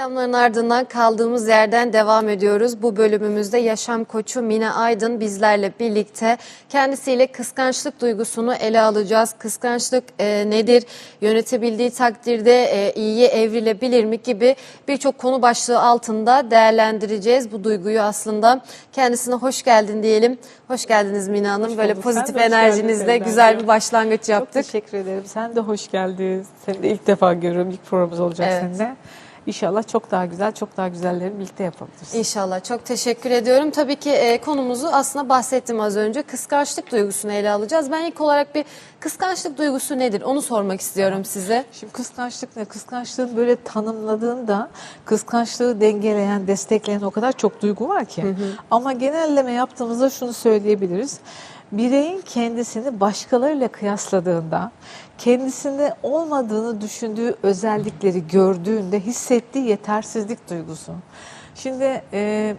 Reklamların ardından kaldığımız yerden devam ediyoruz. Bu bölümümüzde yaşam koçu Mine Aydın bizlerle birlikte kendisiyle kıskançlık duygusunu ele alacağız. Kıskançlık e, nedir? Yönetebildiği takdirde e, iyiye evrilebilir mi gibi birçok konu başlığı altında değerlendireceğiz bu duyguyu aslında. Kendisine hoş geldin diyelim. Hoş geldiniz Mine Hanım. Hoş Böyle bulduk. Pozitif enerjinizle güzel bir başlangıç Çok yaptık. teşekkür ederim. Sen de hoş geldin. Seni de ilk defa görüyorum. İlk programımız olacak Evet. seninle. İnşallah çok daha güzel, çok daha güzelleri birlikte yapabiliriz. İnşallah. Çok teşekkür ediyorum. Tabii ki e, konumuzu aslında bahsettim az önce. Kıskançlık duygusunu ele alacağız. Ben ilk olarak bir kıskançlık duygusu nedir? Onu sormak istiyorum size. Şimdi kıskançlık ne? Kıskançlığın böyle tanımladığında kıskançlığı dengeleyen, destekleyen o kadar çok duygu var ki. Ama genelleme yaptığımızda şunu söyleyebiliriz. Bireyin kendisini başkalarıyla kıyasladığında, kendisinde olmadığını düşündüğü özellikleri gördüğünde hissettiği yetersizlik duygusu. Şimdi e,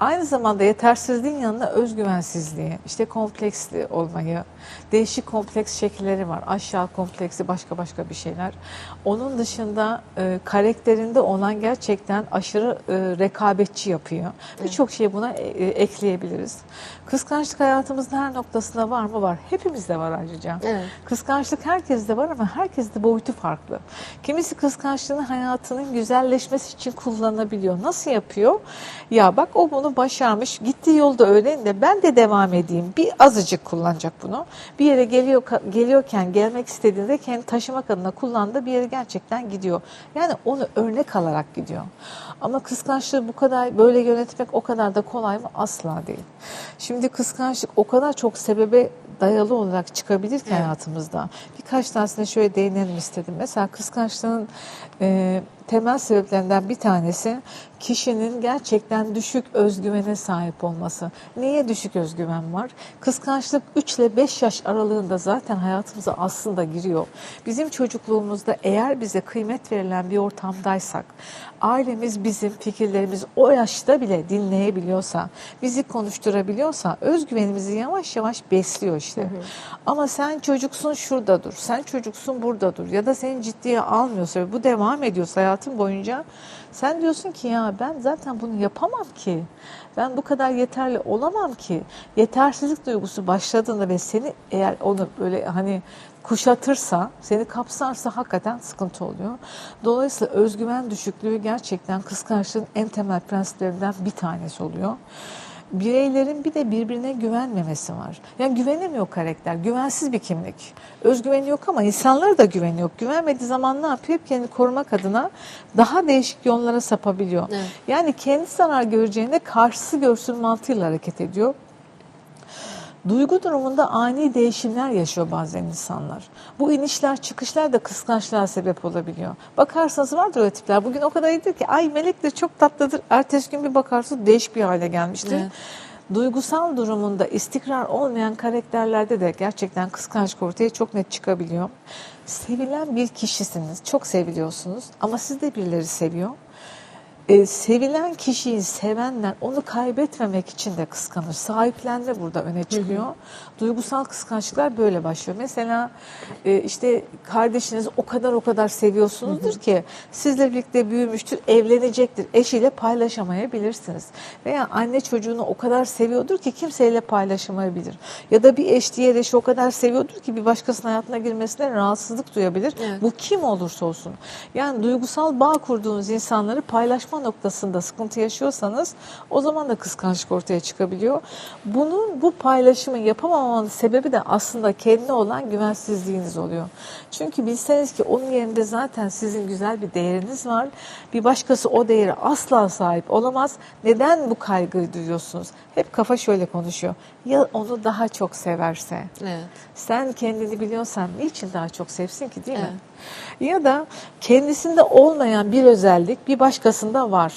aynı zamanda yetersizliğin yanında özgüvensizliği, işte kompleksli olmayı, değişik kompleks şekilleri var. Aşağı kompleksi başka başka bir şeyler. Onun dışında e, karakterinde olan gerçekten aşırı e, rekabetçi yapıyor. Birçok şey buna e, e, ekleyebiliriz. Kıskançlık hayatımızın her noktasında var mı? Var. Hepimizde var ayrıca. Evet. Kıskançlık herkeste var ama herkeste boyutu farklı. Kimisi kıskançlığını hayatının güzelleşmesi için kullanabiliyor. Nasıl yapıyor? Ya bak o bunu başarmış. Gittiği yolda öğrenin de ben de devam edeyim. Bir azıcık kullanacak bunu. Bir yere geliyor geliyorken gelmek istediğinde kendi taşımak adına kullandığı bir yere gerçekten gidiyor. Yani onu örnek alarak gidiyor. Ama kıskançlığı bu kadar böyle yönetmek o kadar da kolay mı? Asla değil. Şimdi kıskançlık o kadar çok sebebe dayalı olarak çıkabilir ki Evet. hayatımızda. Birkaç tanesine şöyle değinelim istedim. Mesela kıskançlığın e, temel sebeplerinden bir tanesi kişinin gerçekten düşük özgüvene sahip olması. Niye düşük özgüven var? Kıskançlık 3 ile 5 yaş aralığında zaten hayatımıza aslında giriyor. Bizim çocukluğumuzda eğer bize kıymet verilen bir ortamdaysak, ailemiz bizim fikirlerimizi o yaşta bile dinleyebiliyorsa, bizi konuşturabiliyorsa özgüvenimizi yavaş yavaş besliyor işte. Ama sen çocuksun şurada dur, sen çocuksun burada dur ya da seni ciddiye almıyorsa ve bu devam ediyorsa hayatın boyunca sen diyorsun ki ya ben zaten bunu yapamam ki. Ben bu kadar yeterli olamam ki. Yetersizlik duygusu başladığında ve seni eğer onu böyle hani kuşatırsa, seni kapsarsa hakikaten sıkıntı oluyor. Dolayısıyla özgüven düşüklüğü gerçekten kıskançlığın en temel prensiplerinden bir tanesi oluyor. Bireylerin bir de birbirine güvenmemesi var. Yani güvenemiyor karakter, güvensiz bir kimlik. Özgüveni yok ama insanlara da güveni yok. Güvenmediği zaman ne yapıyor? Hep kendini korumak adına daha değişik yollara sapabiliyor. Evet. Yani kendi zarar göreceğinde karşısı görsün mantığıyla hareket ediyor. Duygu durumunda ani değişimler yaşıyor bazen insanlar. Bu inişler çıkışlar da kıskançlığa sebep olabiliyor. Bakarsanız vardır öyle tipler. Bugün o kadar iyidir ki ay melektir çok tatlıdır. Ertesi gün bir bakarsınız değişik bir hale gelmiştir. Evet. Duygusal durumunda istikrar olmayan karakterlerde de gerçekten kıskançlık ortaya çok net çıkabiliyor. Sevilen bir kişisiniz, çok seviliyorsunuz ama siz de birileri seviyor. Ee, sevilen kişiyi sevenler onu kaybetmemek için de kıskanır. Sahiplenme burada öne çıkıyor. Duygusal kıskançlıklar böyle başlıyor. Mesela e, işte kardeşinizi o kadar o kadar seviyorsunuzdur ki sizle birlikte büyümüştür, evlenecektir. Eşiyle paylaşamayabilirsiniz. Veya anne çocuğunu o kadar seviyordur ki kimseyle paylaşamayabilir. Ya da bir eş diğer eşi o kadar seviyordur ki bir başkasının hayatına girmesine rahatsızlık duyabilir. Evet. Bu kim olursa olsun. Yani duygusal bağ kurduğunuz insanları paylaşma noktasında sıkıntı yaşıyorsanız o zaman da kıskançlık ortaya çıkabiliyor. Bunun bu paylaşımı yapamamanın sebebi de aslında kendine olan güvensizliğiniz oluyor. Çünkü bilseniz ki onun yerinde zaten sizin güzel bir değeriniz var. Bir başkası o değere asla sahip olamaz. Neden bu kaygıyı duyuyorsunuz? Hep kafa şöyle konuşuyor. Ya onu daha çok severse? Evet. Sen kendini biliyorsan niçin daha çok sevsin ki değil mi? Ya da kendisinde olmayan bir özellik bir başkasında var.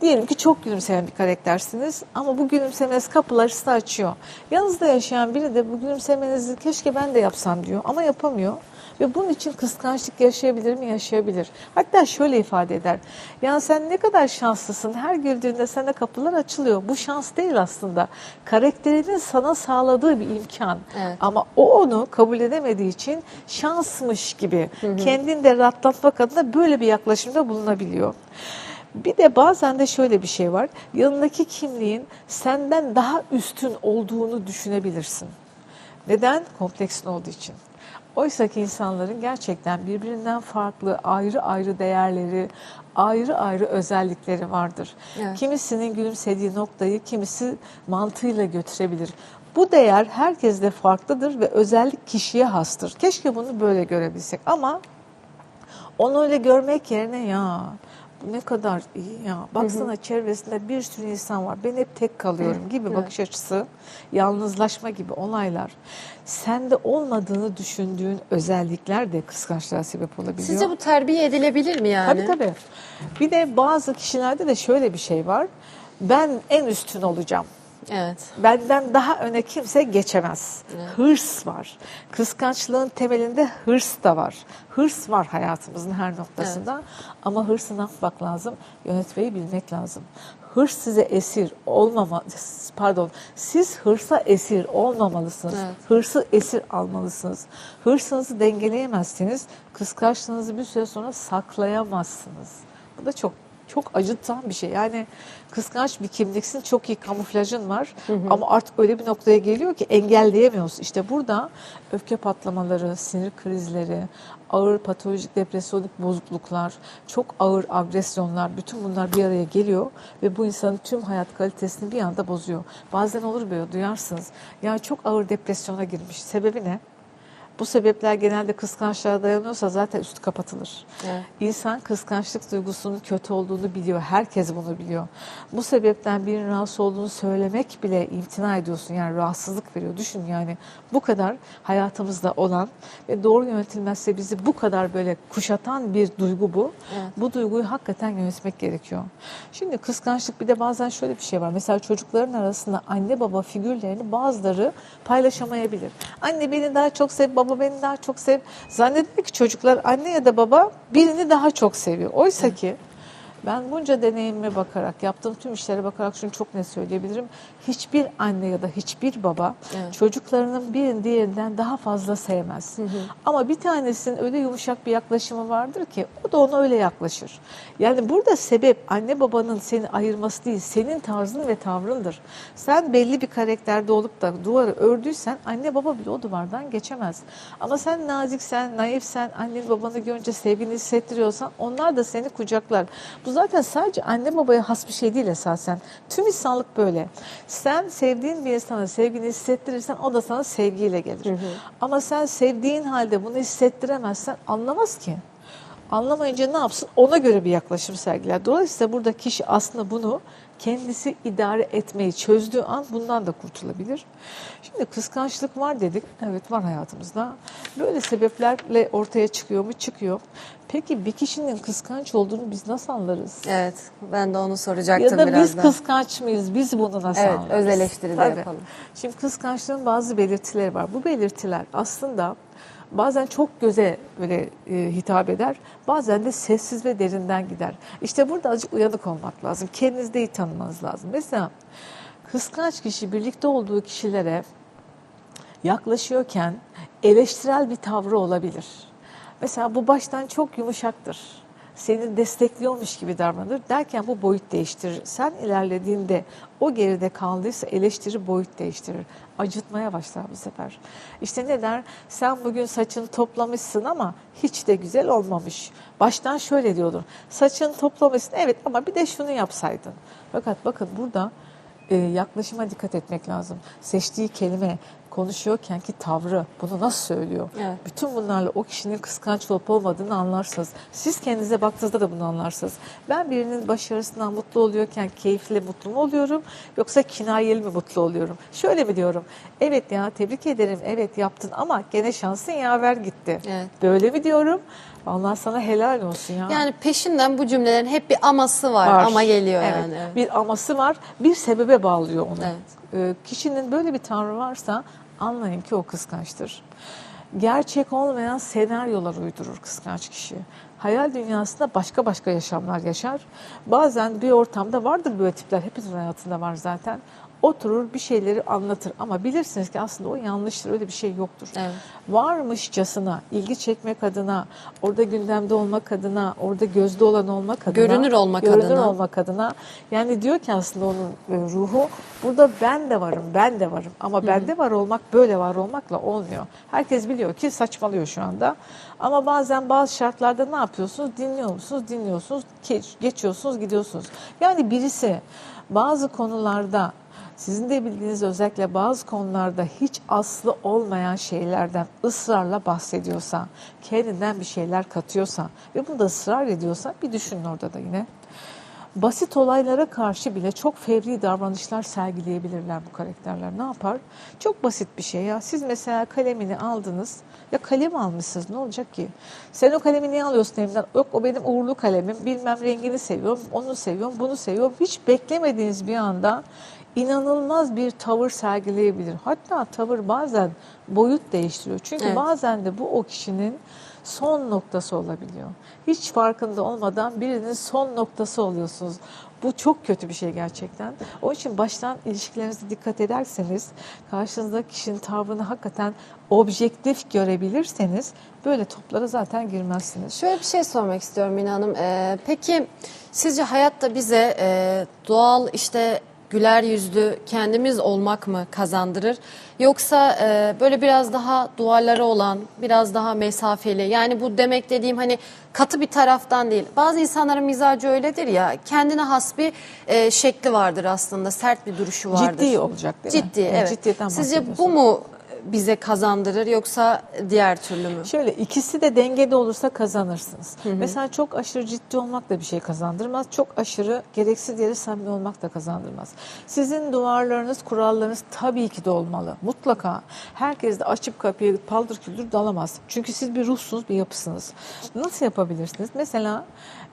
Diyelim ki çok gülümseyen bir karaktersiniz ama bu gülümsemeniz kapıları size açıyor. Yanınızda yaşayan biri de bu gülümsemenizi keşke ben de yapsam diyor ama yapamıyor. Ve bunun için kıskançlık yaşayabilir mi? Yaşayabilir. Hatta şöyle ifade eder. Yani sen ne kadar şanslısın. Her güldüğünde sana kapılar açılıyor. Bu şans değil aslında. Karakterinin sana sağladığı bir imkan. Evet. Ama o onu kabul edemediği için şansmış gibi kendini de rahatlatmak adına böyle bir yaklaşımda bulunabiliyor. Bir de bazen de şöyle bir şey var. Yanındaki kimliğin senden daha üstün olduğunu düşünebilirsin. Neden? Kompleksin olduğu için. Oysa ki insanların gerçekten birbirinden farklı, ayrı ayrı değerleri, ayrı ayrı özellikleri vardır. Evet. Kimisinin gülümsediği noktayı kimisi mantığıyla götürebilir. Bu değer herkeste farklıdır ve özellik kişiye hastır. Keşke bunu böyle görebilsek ama onu öyle görmek yerine ya ne kadar iyi ya. Baksana çevresinde bir sürü insan var. Ben hep tek kalıyorum gibi bakış açısı, yalnızlaşma gibi olaylar. Sende olmadığını düşündüğün özellikler de kıskançlığa sebep olabiliyor. Sizce bu terbiye edilebilir mi yani? Tabii tabii. Bir de bazı kişilerde de şöyle bir şey var. Ben en üstün olacağım. Evet. Benden daha öne kimse geçemez. Evet. Hırs var. Kıskançlığın temelinde hırs da var. Hırs var hayatımızın her noktasında. Ama hırsı ne yapmak lazım? Yönetmeyi bilmek lazım. Hırs size esir olmama pardon siz hırsa esir olmamalısınız. Evet. Hırsı esir almalısınız. Hırsınızı dengeleyemezsiniz. Kıskançlığınızı bir süre sonra saklayamazsınız. Bu da çok çok acıtan bir şey. Yani kıskanç bir kimliksin, çok iyi kamuflajın var ama artık öyle bir noktaya geliyor ki engelleyemiyorsun. İşte burada öfke patlamaları, sinir krizleri, ağır patolojik depresyonluk bozukluklar, çok ağır agresyonlar, bütün bunlar bir araya geliyor ve bu insanın tüm hayat kalitesini bir anda bozuyor. Bazen olur böyle duyarsınız. Ya çok ağır depresyona girmiş. Sebebi ne? Bu sebepler genelde kıskançlığa dayanıyorsa zaten üstü kapatılır. Evet. İnsan kıskançlık duygusunun kötü olduğunu biliyor. Herkes bunu biliyor. Bu sebepten birinin rahatsız olduğunu söylemek bile imtina ediyorsun. Yani rahatsızlık veriyor. Düşün yani bu kadar hayatımızda olan ve doğru yönetilmezse bizi bu kadar böyle kuşatan bir duygu bu. Evet. Bu duyguyu hakikaten yönetmek gerekiyor. Şimdi kıskançlık bir de bazen şöyle bir şey var. Mesela çocukların arasında anne baba figürlerini bazıları paylaşamayabilir. Anne beni daha çok sev, baba beni daha çok sev. Zannediyor ki çocuklar anne ya da baba birini daha çok seviyor. Oysa ki ben bunca deneyimime bakarak, yaptığım tüm işlere bakarak şunu çok net söyleyebilirim. Hiçbir anne ya da hiçbir baba Evet. çocuklarının birini diğerinden daha fazla sevmez. Ama bir tanesinin öyle yumuşak bir yaklaşımı vardır ki o da ona öyle yaklaşır. Yani burada sebep anne babanın seni ayırması değil, senin tarzın ve tavrındır. Sen belli bir karakterde olup da duvarı ördüysen anne baba bile o duvardan geçemez. Ama sen naziksen, naifsen, anneni babanı görünce sevgini hissettiriyorsan onlar da seni kucaklar. Bu zaten sadece anne babaya has bir şey değil esasen. Tüm insanlık böyle. Sen sevdiğin bir insana sevgini hissettirirsen o da sana sevgiyle gelir. Ama sen sevdiğin halde bunu hissettiremezsen anlamaz ki. Anlamayınca ne yapsın? Ona göre bir yaklaşım sergiler. Dolayısıyla burada kişi aslında bunu kendisi idare etmeyi çözdüğü an bundan da kurtulabilir. Şimdi kıskançlık var dedik. Evet var hayatımızda. Böyle sebeplerle ortaya çıkıyor mu? Çıkıyor. Peki bir kişinin kıskanç olduğunu biz nasıl anlarız? Evet. Ben de onu soracaktım Ya da biz birazdan. kıskanç mıyız? Biz bunu nasıl Evet, anlarız? öz eleştiri de yapalım. Şimdi kıskançlığın bazı belirtileri var. Bu belirtiler aslında bazen çok göze böyle e, hitap eder. Bazen de sessiz ve derinden gider. İşte burada azıcık uyanık olmak lazım. Kendinizi de iyi tanımanız lazım. Mesela kıskanç kişi birlikte olduğu kişilere yaklaşıyorken eleştirel bir tavrı olabilir. Mesela bu baştan çok yumuşaktır. Seni destekliyormuş gibi davranır derken bu boyut değiştirir. Sen ilerlediğinde o geride kaldıysa eleştiri boyut değiştirir. Acıtmaya başlar bu sefer. İşte ne der? Sen bugün saçını toplamışsın ama hiç de güzel olmamış. Baştan şöyle diyordur. Saçını toplamışsın evet ama bir de şunu yapsaydın. Fakat bakın burada e, yaklaşıma dikkat etmek lazım. Seçtiği kelime, konuşuyorken ki tavrı, bunu nasıl söylüyor? Evet. Bütün bunlarla o kişinin kıskanç olup olmadığını anlarsınız. Siz kendinize baktığınızda da bunu anlarsınız. Ben birinin başarısından mutlu oluyorken keyifli mutlu mu oluyorum yoksa kinayeli mi mutlu oluyorum? Şöyle mi diyorum? Evet ya tebrik ederim, evet yaptın ama gene şansın yaver gitti. Evet. Böyle mi diyorum? Allah sana helal olsun ya. Yani peşinden bu cümlelerin hep bir aması var, Var. ama geliyor Evet. yani. Evet. Bir aması var, bir sebebe bağlıyor onu. Evet. Ee, kişinin böyle bir tavrı varsa anlayın ki o kıskançtır. gerçek olmayan senaryolar uydurur kıskanç kişi. Hayal dünyasında başka başka yaşamlar yaşar. Bazen bir ortamda vardır böyle tipler. Hepimizin hayatında var zaten. Oturur bir şeyleri anlatır ama bilirsiniz ki aslında o yanlıştır. Öyle bir şey yoktur. Evet. Varmışçasına, ilgi çekmek adına, orada gündemde olmak adına, orada gözde olan olmak adına. Görünür olmak görünür adına. olmak adına. Yani diyor ki aslında onun e, ruhu burada ben de varım, ben de varım. Ama bende var olmak böyle var olmakla olmuyor. Herkes biliyor ki saçmalıyor şu anda. Ama bazen bazı şartlarda ne yapıyorsunuz? Dinliyor musunuz? Dinliyorsunuz, geç- geçiyorsunuz, gidiyorsunuz. Yani birisi bazı konularda sizin de bildiğiniz özellikle bazı konularda hiç aslı olmayan şeylerden ısrarla bahsediyorsa, kendinden bir şeyler katıyorsa ve bunu da ısrar ediyorsa bir düşünün orada da yine. Basit olaylara karşı bile çok fevri davranışlar sergileyebilirler bu karakterler. Ne yapar? Çok basit bir şey ya. Siz mesela kalemini aldınız. Ya kalem almışsınız ne olacak ki? Sen o kalemi niye alıyorsun elimden? Yok o benim uğurlu kalemim. Bilmem rengini seviyorum, onu seviyorum, bunu seviyorum. Hiç beklemediğiniz bir anda inanılmaz bir tavır sergileyebilir. Hatta tavır bazen boyut değiştiriyor. Çünkü Evet. bazen de bu o kişinin son noktası olabiliyor. Hiç farkında olmadan birinin son noktası oluyorsunuz. Bu çok kötü bir şey gerçekten. O için baştan ilişkilerinize dikkat ederseniz, karşınızdaki kişinin tavrını hakikaten objektif görebilirseniz böyle toplara zaten girmezsiniz. Şöyle bir şey sormak istiyorum Mine Hanım. Ee, peki sizce hayatta bize e, doğal işte güler yüzlü kendimiz olmak mı kazandırır? Yoksa e, böyle biraz daha duvarları olan, biraz daha mesafeli. Yani bu demek dediğim hani katı bir taraftan değil. Bazı insanların mizacı öyledir ya. Kendine has bir e, şekli vardır aslında. Sert bir duruşu vardır. Ciddi olacak değil mi? Ciddi evet. ciddiyetten Sizce bu mu bize kazandırır yoksa diğer türlü mü? Şöyle ikisi de dengede olursa kazanırsınız. Mesela çok aşırı ciddi olmak da bir şey kazandırmaz. Çok aşırı gereksiz yere samimi olmak da kazandırmaz. Sizin duvarlarınız, kurallarınız tabii ki de olmalı. Mutlaka. Herkes de açıp kapıyı paldır küldür dalamaz. Çünkü siz bir ruhsunuz, bir yapısınız. Nasıl yapabilirsiniz? Mesela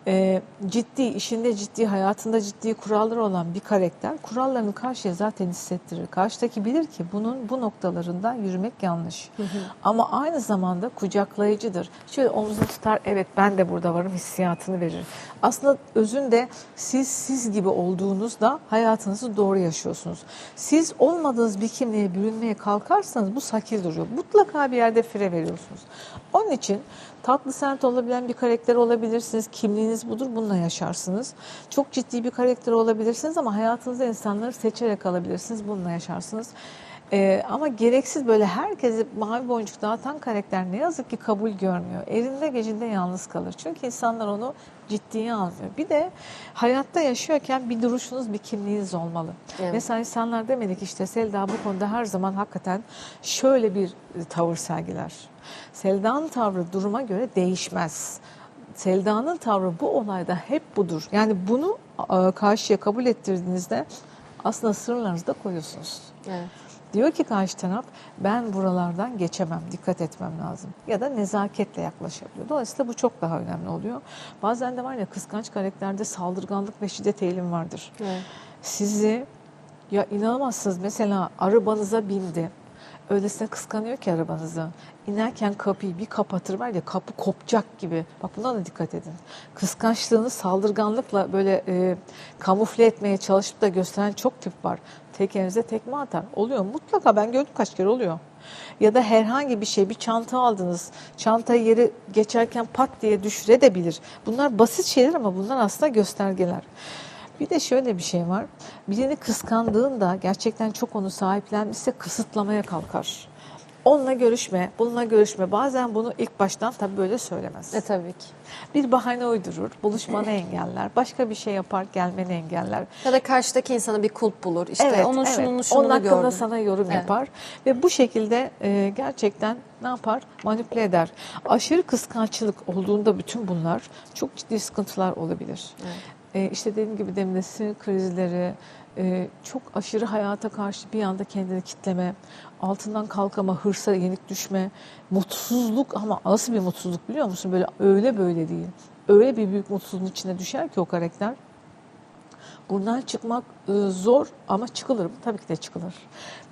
e, ciddi, işinde ciddi, hayatında ciddi kuralları olan bir karakter kurallarını karşıya zaten hissettirir. Karşıdaki bilir ki bunun bu noktalarında yürümek yanlış. Ama aynı zamanda kucaklayıcıdır. Şöyle omzunu tutar, evet ben de burada varım hissiyatını verir. Aslında özünde siz siz gibi olduğunuzda hayatınızı doğru yaşıyorsunuz. Siz olmadığınız bir kimliğe bürünmeye kalkarsanız bu sakil duruyor. Mutlaka bir yerde fire veriyorsunuz. Onun için tatlı sert olabilen bir karakter olabilirsiniz. Kimliğiniz budur, bununla yaşarsınız. Çok ciddi bir karakter olabilirsiniz ama hayatınızda insanları seçerek alabilirsiniz, bununla yaşarsınız. Ee, ama gereksiz böyle herkesi mavi boncuk dağıtan karakter ne yazık ki kabul görmüyor. Elinde gecinde yalnız kalır. Çünkü insanlar onu ciddiye almıyor. Bir de hayatta yaşıyorken bir duruşunuz, bir kimliğiniz olmalı. Evet. Mesela insanlar demedik işte Selda bu konuda her zaman hakikaten şöyle bir e, tavır sergiler. Selda'nın tavrı duruma göre değişmez. Selda'nın tavrı bu olayda hep budur. Yani bunu karşıya kabul ettirdiğinizde aslında sınırlarınızı da koyuyorsunuz. Evet. Diyor ki karşı taraf ben buralardan geçemem, dikkat etmem lazım. Ya da nezaketle yaklaşabiliyor. Dolayısıyla bu çok daha önemli oluyor. Bazen de var ya kıskanç karakterde saldırganlık ve şiddet eğilim vardır. Evet. Sizi ya inanamazsınız mesela arabanıza bindi. Öylesine kıskanıyor ki arabanızı. İnerken kapıyı bir kapatır var ya kapı kopacak gibi. Bak buna da dikkat edin. Kıskançlığını saldırganlıkla böyle e, kamufle etmeye çalışıp da gösteren çok tip var. Tek elinize tekme atar. Oluyor mutlaka ben gördüm kaç kere oluyor. Ya da herhangi bir şey bir çanta aldınız. Çantayı yeri geçerken pat diye düşürebilir. Bunlar basit şeyler ama bunlar aslında göstergeler. Bir de şöyle bir şey var. Birini kıskandığında gerçekten çok onu sahiplenmişse kısıtlamaya kalkar. Onunla görüşme, bununla görüşme. Bazen bunu ilk baştan tabii böyle söylemez. E tabii ki. Bir bahane uydurur, buluşmanı engeller, başka bir şey yapar, gelmeni engeller. Ya da karşıdaki insana bir kulp bulur. İşte onun şunun şununu Onun hakkında gördüm. sana yorum Evet. yapar ve bu şekilde e, gerçekten ne yapar? Manipüle eder. Aşırı kıskançlık olduğunda bütün bunlar çok ciddi sıkıntılar olabilir. Evet. E, işte dediğim gibi demin de sinir krizleri, e, çok aşırı hayata karşı bir anda kendini kitleme, altından kalkama, hırsa yenik düşme, mutsuzluk ama nasıl bir mutsuzluk biliyor musun? Böyle öyle böyle değil. Öyle bir büyük mutsuzluğun içine düşer ki o karakter. Bundan çıkmak e, zor ama çıkılır? Tabii ki de çıkılır.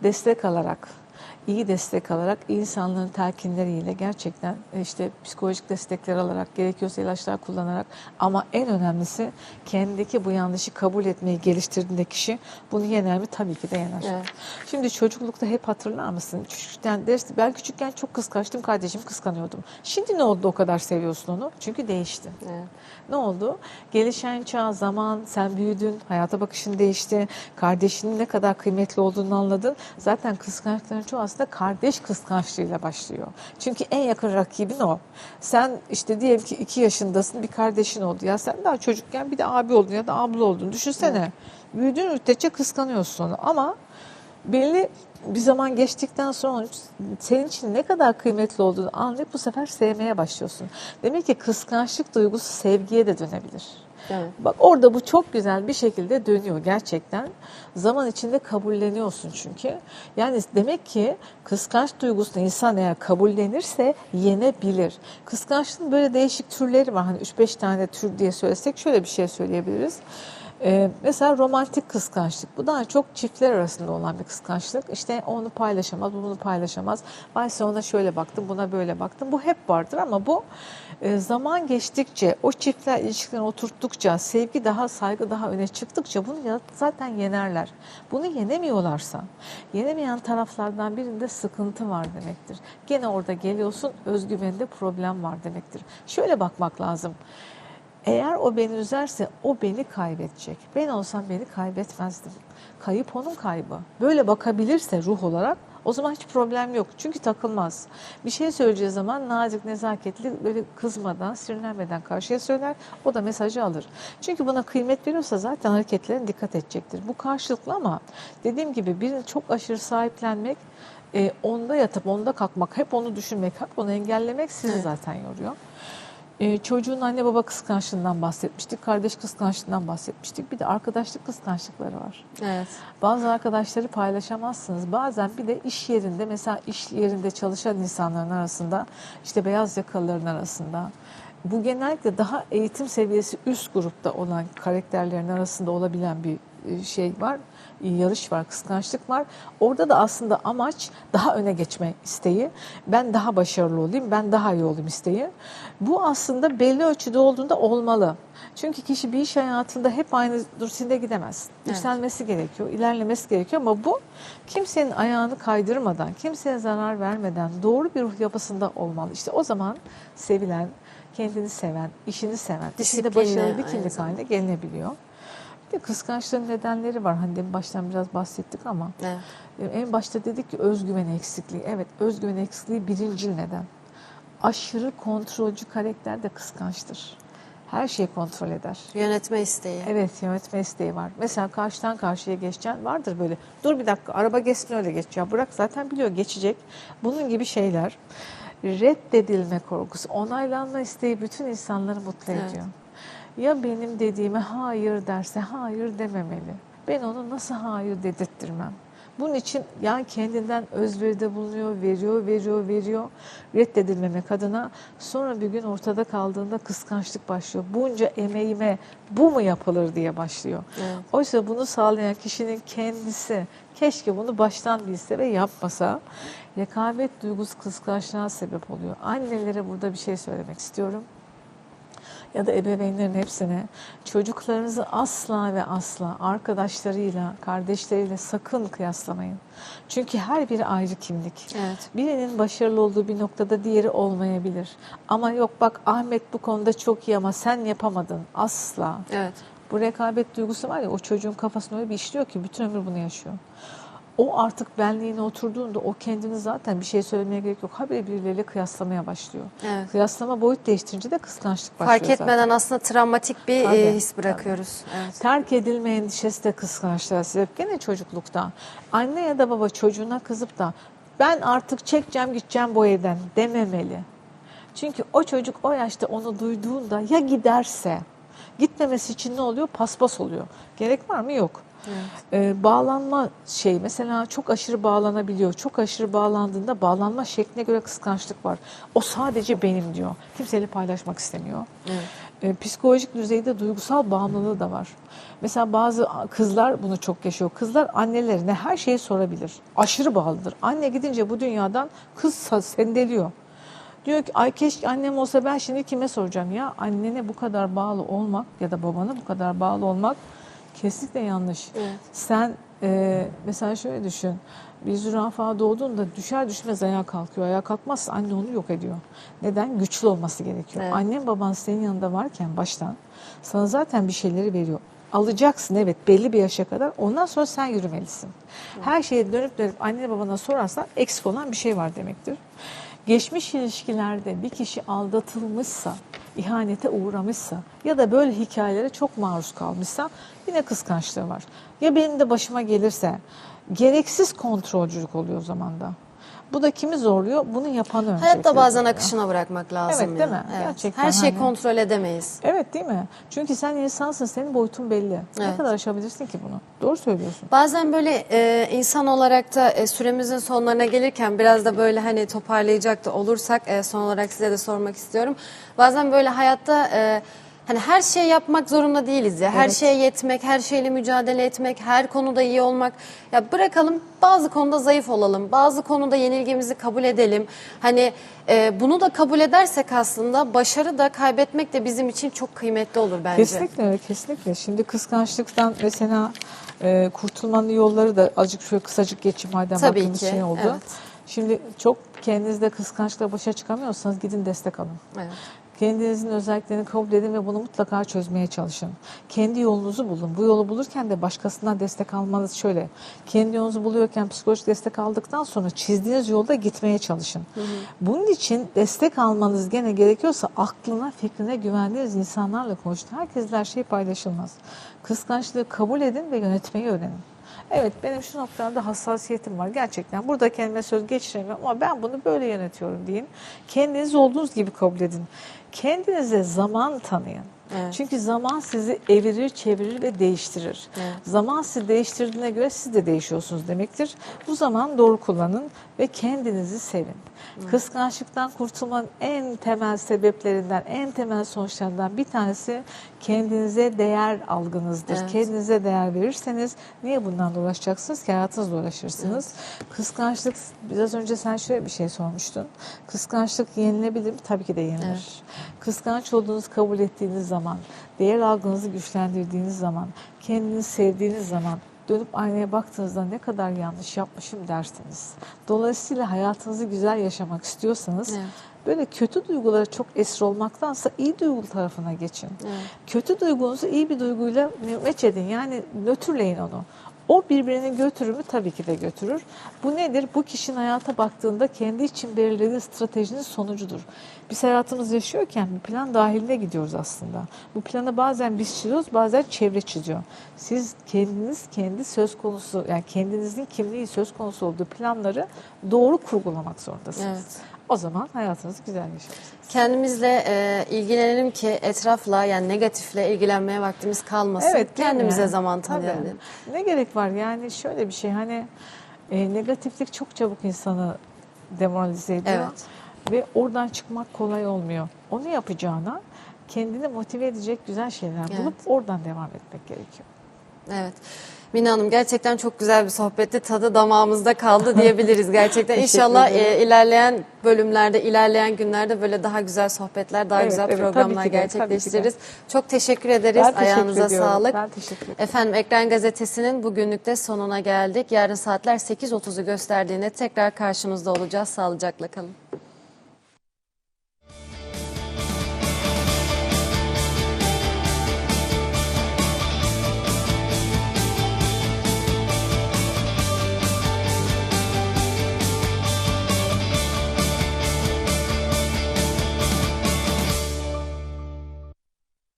Destek alarak. İyi destek alarak insanların telkinleriyle gerçekten e, işte psikolojik destekler alarak gerekiyorsa ilaçlar kullanarak ama en önemlisi kendindeki bu yanlışı kabul etmeyi geliştirdiğinde kişi bunu yener mi? Tabii ki de yener. Evet. Şimdi çocuklukta hep hatırlar mısın? Küçükten ders, ben küçükken çok kıskançtım, kardeşimi kıskanıyordum. Şimdi ne oldu o kadar seviyorsun onu? Çünkü değişti. Evet. Ne oldu? Gelişen çağ, zaman, sen büyüdün, hayata bakışın değişti, kardeşinin ne kadar kıymetli olduğunu anladın. Zaten kıskançlıkların çoğu aslında kardeş kıskançlığıyla başlıyor. Çünkü en yakın rakibin o. Sen işte diyelim ki iki yaşındasın, bir kardeşin oldu. Ya sen daha çocukken bir de abi oldun ya da abla oldun. Düşünsene. Büyüdüğün müddetçe kıskanıyorsun onu. Ama belli bir zaman geçtikten sonra senin için ne kadar kıymetli olduğunu anlayıp bu sefer sevmeye başlıyorsun. Demek ki kıskançlık duygusu sevgiye de dönebilir. Evet. Bak orada bu çok güzel bir şekilde dönüyor gerçekten. Zaman içinde kabulleniyorsun çünkü. Yani demek ki kıskanç duygusunu insan eğer kabullenirse yenebilir. Kıskançlığın böyle değişik türleri var. Hani 3-5 tane tür diye söylesek şöyle bir şey söyleyebiliriz. Ee, mesela romantik kıskançlık. Bu daha çok çiftler arasında olan bir kıskançlık. İşte onu paylaşamaz, bunu paylaşamaz. Sen ona şöyle baktım, buna böyle baktım. Bu hep vardır ama bu e, zaman geçtikçe, o çiftler ilişkilerini oturttukça, sevgi daha, saygı daha öne çıktıkça bunu zaten yenerler. Bunu yenemiyorlarsa, yenemeyen taraflardan birinde sıkıntı var demektir. Gene orada geliyorsun, özgüvende problem var demektir. Şöyle bakmak lazım. Eğer o beni üzerse o beni kaybedecek. Ben olsam beni kaybetmezdim. Kayıp onun kaybı. Böyle bakabilirse ruh olarak o zaman hiç problem yok. Çünkü takılmaz. Bir şey söyleyeceği zaman nazik, nezaketli, böyle kızmadan, sinirlenmeden karşıya söyler. O da mesajı alır. Çünkü buna kıymet veriyorsa zaten hareketlerine dikkat edecektir. Bu karşılıklı ama dediğim gibi birini çok aşırı sahiplenmek, e, onda yatıp onda kalkmak, hep onu düşünmek, hep onu engellemek sizi zaten yoruyor. Ee, çocuğun anne baba kıskançlığından bahsetmiştik, kardeş kıskançlığından bahsetmiştik. Bir de arkadaşlık kıskançlıkları var. Evet. Bazı arkadaşları paylaşamazsınız. Bazen bir de iş yerinde mesela iş yerinde çalışan insanların arasında işte beyaz yakalıların arasında bu genellikle daha eğitim seviyesi üst grupta olan karakterlerin arasında olabilen bir şey var. e, Yarış var, kıskançlık var. Orada da aslında amaç daha öne geçme isteği. Ben daha başarılı olayım, ben daha iyi olayım isteği. Bu aslında belli ölçüde olduğunda olmalı. Çünkü kişi bir iş hayatında hep aynı rutinde gidemez. Evet. Yükselmesi gerekiyor, ilerlemesi gerekiyor ama bu kimsenin ayağını kaydırmadan, kimseye zarar vermeden doğru bir ruh yapısında olmalı. İşte o zaman sevilen, kendini seven, işini seven, işinde başarılı bir kimlik haline gelinebiliyor. De kıskançlığın nedenleri var. Hani demin baştan biraz bahsettik ama Evet. e, en başta dedik ki özgüven eksikliği. Evet özgüven eksikliği birincil neden. Aşırı kontrolcü karakter de kıskançtır. Her şeyi kontrol eder. Yönetme isteği. Evet yönetme isteği var. Mesela karşıdan karşıya geçeceksin vardır böyle. Dur bir dakika araba geçsin öyle geç. Ya bırak zaten biliyor geçecek. Bunun gibi şeyler. Reddedilme korkusu, onaylanma isteği bütün insanları mutlu Evet. Ya benim dediğime hayır derse hayır dememeli. Ben onu nasıl hayır dedirttirmem. Bunun için yani kendinden özveride bulunuyor, veriyor, veriyor, veriyor. Reddedilmemek adına sonra bir gün ortada kaldığında kıskançlık başlıyor. Bunca emeğime bu mu yapılır diye başlıyor. Evet. Oysa bunu sağlayan kişinin kendisi keşke bunu baştan bilse ve yapmasa. Rekabet duygusu kıskançlığa sebep oluyor. Annelere burada bir şey söylemek istiyorum ya da ebeveynlerin hepsine çocuklarınızı asla ve asla arkadaşlarıyla, kardeşleriyle sakın kıyaslamayın. Çünkü her biri ayrı kimlik. Evet. Birinin başarılı olduğu bir noktada diğeri olmayabilir. Ama yok bak Ahmet bu konuda çok iyi ama sen yapamadın. Asla. Evet. Bu rekabet duygusu var ya o çocuğun kafasına öyle bir işliyor ki bütün ömür bunu yaşıyor. O artık benliğine oturduğunda o kendini zaten bir şey söylemeye gerek yok. Habire birileriyle kıyaslamaya başlıyor. Evet. Kıyaslama boyut değiştirince de kıskançlık başlıyor Fark etmeden zaten. aslında travmatik bir Tabii, e, his tabii. bırakıyoruz. Evet. Terk edilme endişesi de kıskançlığa sebep. Gene çocuklukta. Anne ya da baba çocuğuna kızıp da ben artık çekeceğim gideceğim bu evden dememeli. Çünkü o çocuk o yaşta onu duyduğunda ya giderse gitmemesi için ne oluyor? Paspas oluyor. Gerek var mı? Yok. Ee, bağlanma şey mesela çok aşırı bağlanabiliyor. Çok aşırı bağlandığında bağlanma şekline göre kıskançlık var. O sadece benim diyor. Kimseyle paylaşmak istemiyor. Ee, psikolojik düzeyde duygusal bağımlılığı da var. Mesela bazı kızlar bunu çok yaşıyor. Kızlar annelerine her şeyi sorabilir. Aşırı bağlıdır. Anne gidince bu dünyadan kız sendeliyor. Diyor ki ay keşke annem olsa ben şimdi kime soracağım ya annene bu kadar bağlı olmak ya da babana bu kadar bağlı olmak kesinlikle yanlış. Evet. Sen e, mesela şöyle düşün bir zürafa doğduğunda düşer düşmez ayağa kalkıyor. Ayağa kalkmazsa anne onu yok ediyor. Neden? Güçlü olması gerekiyor. Evet. Annen baban senin yanında varken baştan sana zaten bir şeyleri veriyor. Alacaksın evet belli bir yaşa kadar ondan sonra sen yürümelisin. Her şeyi dönüp dönüp anne babana sorarsan eksik olan bir şey var demektir. Geçmiş ilişkilerde bir kişi aldatılmışsa, ihanete uğramışsa ya da böyle hikayelere çok maruz kalmışsa yine kıskançlığı var. Ya benim de başıma gelirse gereksiz kontrolcülük oluyor o zaman da. Bu da kimi zorluyor? Bunu yapanı öncelikle Hayatta bazen zorluyor. akışına bırakmak lazım. Evet, değil mi? Gerçekten Her şeyi hani- kontrol edemeyiz. Evet değil mi? Çünkü sen insansın, senin boyutun belli. Ne Evet. kadar aşabilirsin ki bunu? Doğru söylüyorsun. Bazen böyle e, insan olarak da e, süremizin sonlarına gelirken biraz da böyle hani toparlayacak da olursak e, son olarak size de sormak istiyorum. Bazen böyle hayatta e, hani her şeyi yapmak zorunda değiliz ya. Her Evet. şeye yetmek, her şeyle mücadele etmek, her konuda iyi olmak. Ya bırakalım bazı konuda zayıf olalım. Bazı konuda yenilgimizi kabul edelim. Hani e, bunu da kabul edersek aslında başarı da kaybetmek de bizim için çok kıymetli olur bence. Kesinlikle kesinlikle. Şimdi kıskançlıktan mesela e, kurtulmanın yolları da azıcık şöyle kısacık geçeyim madem Tabii ki, şey oldu. evet. Şimdi çok kendinizde kıskançlıkla başa çıkamıyorsanız gidin destek alın. Evet. Kendinizin özelliklerini kabul edin ve bunu mutlaka çözmeye çalışın. Kendi yolunuzu bulun. Bu yolu bulurken de başkasından destek almanız şöyle. Kendi yolunuzu buluyorken psikolojik destek aldıktan sonra çizdiğiniz yolda gitmeye çalışın. Bunun için destek almanız gene gerekiyorsa aklına, fikrine güvendiğiniz insanlarla konuşun. Herkesle her şey paylaşılmaz. Kıskançlığı kabul edin ve yönetmeyi öğrenin. Evet benim şu noktalarda hassasiyetim var gerçekten. Burada kendime söz geçiremiyorum ama ben bunu böyle yönetiyorum deyin. Kendiniz olduğunuz gibi kabul edin. Kendinize zaman tanıyın. Evet. Çünkü zaman sizi evirir, çevirir ve değiştirir. Evet. Zaman sizi değiştirdiğine göre siz de değişiyorsunuz demektir. Bu zaman doğru kullanın ve kendinizi sevin. Kıskançlıktan kurtulmanın en temel sebeplerinden, en temel sonuçlarından bir tanesi kendinize değer algınızdır. Evet. Kendinize değer verirseniz niye bundan uğraşacaksınız ki hayatınızla uğraşırsınız. Kıskançlık, biraz önce sen şöyle bir şey sormuştun. Kıskançlık yenilebilir mi? Tabii ki de yenilir. Evet. Kıskanç olduğunuzu kabul ettiğiniz zaman, değer algınızı güçlendirdiğiniz zaman, kendinizi sevdiğiniz zaman dönüp aynaya baktığınızda ne kadar yanlış yapmışım dersiniz. Dolayısıyla hayatınızı güzel yaşamak istiyorsanız Evet. böyle kötü duygulara çok esir olmaktansa iyi duygu tarafına geçin. Evet. Kötü duygunuzu iyi bir duyguyla meç edin. Yani nötrleyin onu. O birbirini götürür mü? Tabii ki de götürür. Bu nedir? Bu kişinin hayata baktığında kendi için belirlediği stratejinin sonucudur. Biz hayatımızı yaşıyorken bir plan dahiline gidiyoruz aslında. Bu planı bazen biz çiziyoruz, bazen çevre çiziyor. Siz kendiniz kendi söz konusu, yani kendinizin kimliği söz konusu olduğu planları doğru kurgulamak zorundasınız. Evet. O zaman hayatınızı güzel yaşarsınız. Kendimizle e, ilgilenelim ki etrafla yani negatifle ilgilenmeye vaktimiz kalmasın. mi Kendimize yani? zaman tanıyalım. Ne gerek var yani şöyle bir şey hani e, negatiflik çok çabuk insanı demoralize ediyor. Evet. Ve oradan çıkmak kolay olmuyor. Onu yapacağına kendini motive edecek güzel şeyler bulup Evet. oradan devam etmek gerekiyor. Evet. Mina Hanım gerçekten çok güzel bir sohbetti. Tadı damağımızda kaldı diyebiliriz gerçekten. İnşallah e, ilerleyen bölümlerde, ilerleyen günlerde böyle daha güzel sohbetler, daha Evet, güzel evet, programlar de, gerçekleştiririz. Çok teşekkür ederiz. Ben teşekkür Ayağınıza ediyorum. sağlık. Ben teşekkür ederim. Efendim Ekran Gazetesi'nin bugünlük de sonuna geldik. Yarın saatler 8.30'u gösterdiğinde tekrar karşınızda olacağız. Sağlıcakla kalın.